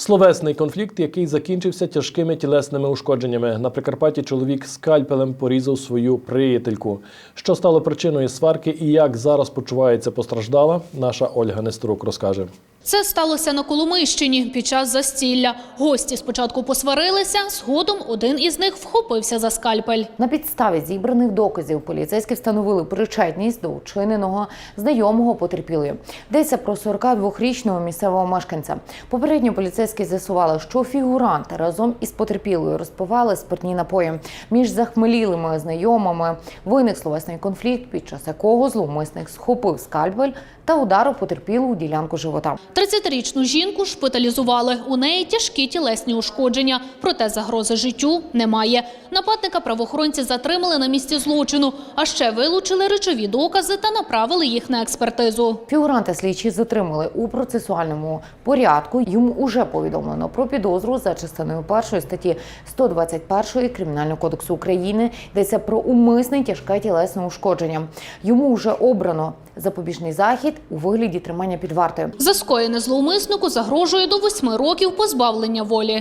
Словесний конфлікт, який закінчився тяжкими тілесними ушкодженнями. На Прикарпатті чоловік скальпелем порізав свою приятельку. Що стало причиною сварки і як зараз почувається постраждала, наша Ольга Нестерук розкаже. Це сталося на Коломийщині під час застілля. Гості спочатку посварилися, згодом один із них вхопився за скальпель. На підставі зібраних доказів поліцейські встановили причетність до вчиненого знайомого потерпілої. Йдеться про 42-річного місцевого мешканця. Попередньо поліцейські з'ясували, що фігуранти разом із потерпілою розпивали спиртні напої. Між захмелілими знайомими виник словесний конфлікт, під час якого зловмисник схопив скальпель та ударив потерпілу у ділянку живота. 30-річну жінку шпиталізували. У неї тяжкі тілесні ушкодження, проте загрози життю немає. Нападника правоохоронці затримали на місці злочину, а ще вилучили речові докази та направили їх на експертизу. Фігуранта слідчі затримали у процесуальному порядку. Йому уже повідомлено про підозру за частиною першої статті 121 Кримінального кодексу України. Йдеться про умисне тяжке тілесне ушкодження. Йому вже обрано запобіжний захід у вигляді тримання під вартою. За скоєне зловмиснику загрожує до восьми років позбавлення волі.